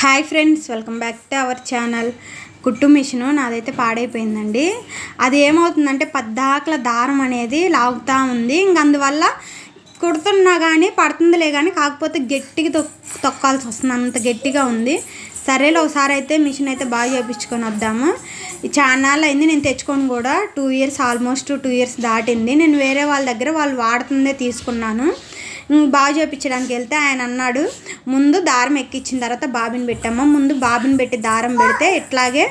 Hi friends welcome back to our channel. కుట్టు machine నాదైతే పాడైపోయిందండి. అది ఏమవుతుందంటే పద్దాకల దారం అనేది లాగుతూ ఉంది. ఇంక అందువల్ల కుడుతున్నా కానీ పడుతుందిలే కానీ కాకపోతే గట్టిగా తొక్ తొక్కాల్సి వస్తుంది. అంత గట్టిగా ఉంది. సరేలే ఒకసారి అయితే మిషన్ అయితే బాగా చేయించుకొని వద్దాము. చాన్నాళ్ళు అయింది నేను తెచ్చుకొని కూడా. Two years almost two years దాటింది. నేను వేరే వాళ్ళ దగ్గర వాళ్ళు వాడుతుందే తీసుకున్నాను. బాగా చేయించడానికి వెళ్తే ఆయన అన్నాడు ముందు దారం ఎక్కించిన తర్వాత బాబిని పెట్టాము ముందు బాబిని పెట్టి దారం పెడితే ఇట్లాగే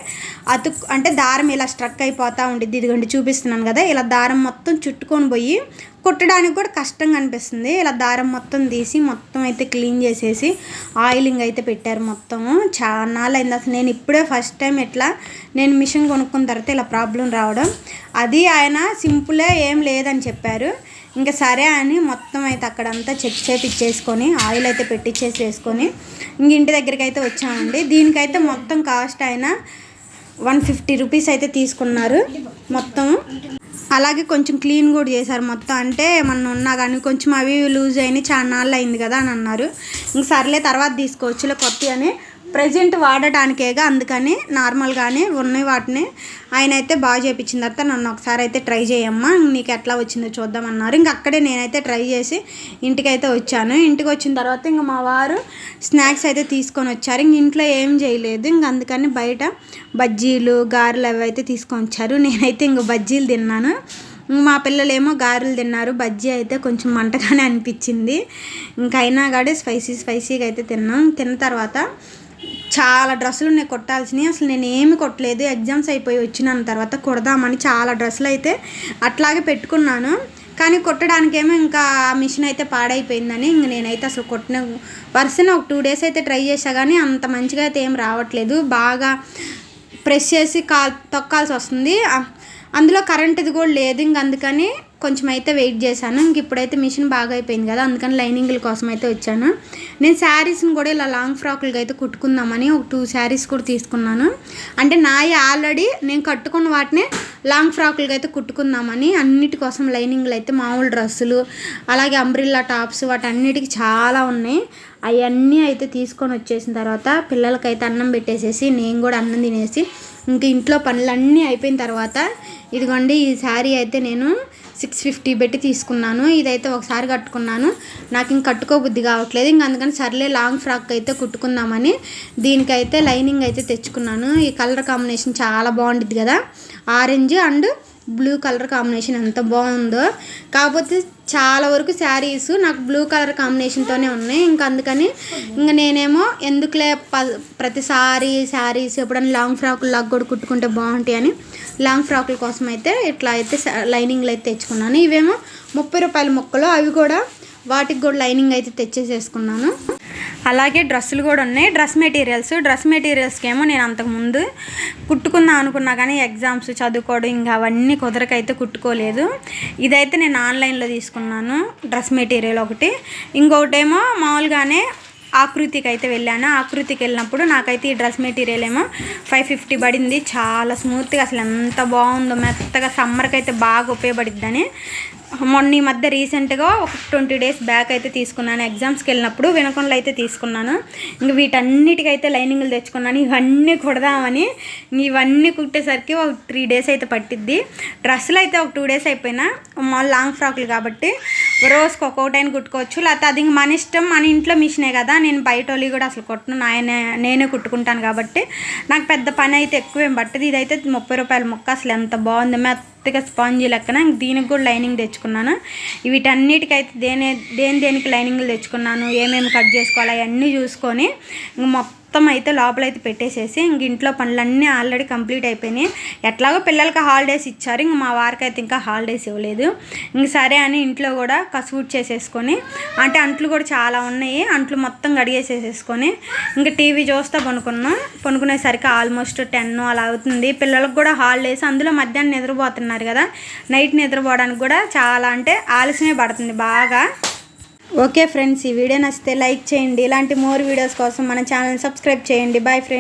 అతుక్ అంటే దారం ఇలా స్ట్రక్ అయిపోతూ ఉండిద్ది. ఇదిగోండి చూపిస్తున్నాను కదా ఇలా దారం మొత్తం చుట్టుకొని పోయి కుట్టడానికి కూడా కష్టంగా అనిపిస్తుంది. ఇలా దారం మొత్తం తీసి మొత్తం అయితే క్లీన్ చేసేసి ఆయిలింగ్ అయితే పెట్టారు మొత్తం చాలా అయింది అసలు నేను ఇప్పుడే ఫస్ట్ టైం ఎట్లా నేను మిషన్ కొనుక్కున్న తర్వాత ఇలా ప్రాబ్లం రావడం. అది ఆయన సింపులే ఏం లేదని చెప్పారు. ఇంకా సరే అని మొత్తం అయితే అక్కడంతా చెక్ చేపిచ్చేసుకొని ఆయిల్ అయితే పెట్టించేసి వేసుకొని ఇంక ఇంటి దగ్గరికి అయితే వచ్చామండి. దీనికైతే మొత్తం కాస్ట్ అయినా వన్ ఫిఫ్టీ రూపీస్ అయితే తీసుకున్నారు మొత్తం అలాగే కొంచెం క్లీన్ కూడా చేశారు మొత్తం. అంటే మనం ఉన్నా కానీ కొంచెం అవి లూజ్ అయినాయి చాలా నాళ్ళు అయింది కదా అని అన్నారు. ఇంక సర్లే తర్వాత తీసుకోవచ్చులే కొత్త అని ప్రజెంట్ వాడటానికేగా అందుకని నార్మల్గానే ఉన్నాయి వాటిని. ఆయన అయితే బాగా చేయించిన తర్వాత నన్ను ఒకసారి అయితే ట్రై చేయమ్మా. నీకు ఎట్లా వచ్చిందో చూద్దామన్నారు ఇంక అక్కడే నేనైతే ట్రై చేసి ఇంటికైతే వచ్చాను. ఇంటికి వచ్చిన తర్వాత ఇంక మా వారు స్నాక్స్ అయితే తీసుకొని వచ్చారు. ఇంక ఇంట్లో ఏం చేయలేదు. ఇంక అందుకని బయట బజ్జీలు గారెలు అవి అయితే తీసుకొని వచ్చారు. నేనైతే ఇంక బజ్జీలు తిన్నాను. మా పిల్లలేమో గారెలు తిన్నారు. బజ్జీ అయితే కొంచెం మంటగానే అనిపించింది. ఇంకైనా కానీ స్పైసీ స్పైసీగా అయితే తిన్నాం. తిన్న తర్వాత చాలా డ్రెస్సులు ఉన్నాయి కొట్టాల్సినవి. అసలు నేను ఏమి కొట్టలేదు. ఎగ్జామ్స్ అయిపోయి వచ్చిన తర్వాత కొడదామని చాలా డ్రెస్సులు అయితే అట్లాగే పెట్టుకున్నాను. కానీ కొట్టడానికేమో ఇంకా మిషన్ అయితే పాడైపోయిందని ఇంక నేనైతే అసలు కొట్టిన వరుసన ఒక టూ డేస్ అయితే ట్రై చేసా కానీ అంత మంచిగా అయితే ఏం రావట్లేదు. బాగా ప్రెస్ చేసి కాల్ తొక్కాల్సి వస్తుంది. అందులో కరెంటుది కూడా లేదు. ఇంక అందుకని కొంచెం అయితే వెయిట్ చేశాను. ఇంక ఇప్పుడైతే మిషన్ బాగా అయిపోయింది కదా. అందుకని లైనింగ్ల కోసం అయితే వచ్చాను. నేను శారీస్ని కూడా ఇలా లాంగ్ ఫ్రాక్లకి అయితే కుట్టుకుందామని ఒక టూ శారీస్ కూడా తీసుకున్నాను. అంటే నాయి ఆల్రెడీ నేను కట్టుకున్న వాటిని లాంగ్ ఫ్రాక్లకి అయితే కుట్టుకుందామని అన్నిటి కోసం లైనింగ్లు అయితే మామూలు డ్రెస్సులు అలాగే అంబ్రిల్లా టాప్స్ వాటి అన్నిటికీ చాలా ఉన్నాయి. అవన్నీ అయితే తీసుకొని వచ్చేసిన తర్వాత పిల్లలకైతే అన్నం పెట్టేసేసి నేను కూడా అన్నం తినేసి ఇంక ఇంట్లో పనులన్నీ అయిపోయిన తర్వాత ఇదిగోండి ఈ శారీ అయితే నేను సిక్స్ ఫిఫ్టీ పెట్టి తీసుకున్నాను. ఇదైతే ఒకసారి కట్టుకున్నాను. నాకు ఇంక కట్టుకోబుద్ధి కావట్లేదు. ఇంక అందుకని సర్లే లాంగ్ ఫ్రాక్ అయితే కుట్టుకుందామని దీనికైతే లైనింగ్ అయితే తెచ్చుకున్నాను. ఈ కలర్ కాంబినేషన్ చాలా బాగుంటుంది కదా. Orange and blue colour combination ఎంత బాగుందో. కాకపోతే చాలా వరకు శారీస్ నాకు బ్లూ కలర్ కాంబినేషన్తోనే ఉన్నాయి. ఇంకా అందుకని ఇంకా నేనేమో ఎందుకులే ప ప్రతిసారి శారీస్ ఎప్పుడైనా లాంగ్ ఫ్రాకులు లగ్ కూడా కుట్టుకుంటే బాగుంటాయి అని లాంగ్ ఫ్రాకుల కోసం అయితే ఇట్లా అయితే లైనింగ్లు అయితే తెచ్చుకున్నాను. ఇవేమో ముప్పై రూపాయల మొక్కలు. అవి కూడా వాటికి కూడా లైనింగ్ అయితే తెచ్చేసేసుకున్నాను. అలాగే డ్రెస్సులు కూడా ఉన్నాయి. డ్రెస్ మెటీరియల్స్ డ్రెస్ మెటీరియల్స్కి ఏమో నేను అంతకుముందు కుట్టుకుందాం అనుకున్నా కానీ ఎగ్జామ్స్ చదువుకోవడం ఇంకా అవన్నీ కుదరకైతే కుట్టుకోలేదు. ఇదైతే నేను ఆన్లైన్లో తీసుకున్నాను డ్రెస్ మెటీరియల్ ఒకటి. ఇంకొకటేమో మామూలుగానే ఆకృతికి అయితే వెళ్ళాను. ఆకృతికి వెళ్ళినప్పుడు నాకైతే ఈ డ్రెస్ మెటీరియల్ ఏమో ఫైవ్ ఫిఫ్టీ పడింది. చాలా స్మూత్గా అసలు ఎంత బాగుందో మెత్తగా సమ్మర్కి అయితే బాగా ఉపయోగపడిద్దని. మొన్న ఈ మధ్య రీసెంట్గా ఒక ట్వంటీ డేస్ బ్యాక్ అయితే తీసుకున్నాను. ఎగ్జామ్స్కి వెళ్ళినప్పుడు వినకొండలు అయితే తీసుకున్నాను. ఇంక వీటన్నిటికైతే లైనింగ్లు తెచ్చుకున్నాను. ఇవన్నీ కుడదామని ఇవన్నీ కుట్టేసరికి ఒక త్రీ డేస్ అయితే పట్టిద్ది. డ్రెస్సులు అయితే ఒక టూ డేస్ అయిపోయినా. మాల్ లాంగ్ ఫ్రాక్లు కాబట్టి రోజుకి ఒక్కొక్కటైనా కుట్టుకోవచ్చు. లేకపోతే అది మన ఇష్టం మన ఇంట్లో మిషనే కదా నేను బయట వాళ్ళు కూడా అసలు కుట్టను. నాయనే నేనే కుట్టుకుంటాను కాబట్టి నాకు పెద్ద పని అయితే ఎక్కువేం పట్టదు. ఇదైతే ముప్పై రూపాయల మొక్క అసలు ఎంత బాగుంది. మెత్తగా స్పాంజీ లెక్కన దీనికి కూడా లైనింగ్ తెచ్చుకున్నాను. వీటన్నిటికైతే దేని దేని దేనికి లైనింగ్లు తెచ్చుకున్నాను ఏమేమి కట్ చేసుకోవాలి అవన్నీ చూసుకొని మొత్తం మొత్తం అయితే లోపల అయితే పెట్టేసేసి ఇంక ఇంట్లో పనులన్నీ ఆల్రెడీ కంప్లీట్ అయిపోయినాయి. ఎట్లాగో పిల్లలకి హాలిడేస్ ఇచ్చారు. ఇంక మా వారికి అయితే ఇంకా హాలిడేస్ ఇవ్వలేదు. ఇంక సరే అని ఇంట్లో కూడా కసూట్ చేసేసుకొని అంటే అంట్లు కూడా చాలా ఉన్నాయి. అంట్లు మొత్తం గడిగేసేసేసుకొని ఇంకా టీవీ చూస్తా పనుకున్నాం. పనుకునేసరికి ఆల్మోస్ట్ టెన్ అలా అవుతుంది. పిల్లలకు కూడా హాలిడేస్. అందులో మధ్యాహ్నం నిద్రపోతున్నారు కదా. నైట్ నిద్రపోవడానికి కూడా చాలా అంటే ఆలస్యమే పడుతుంది బాగా. ఓకే ఫ్రెండ్స్ ఈ వీడియో నచ్చితే లైక్ చేయండి. ఇలాంటి మోర్ వీడియోస్ కోసం మన ఛానల్ సబ్స్క్రైబ్ చేయండి. Bye friends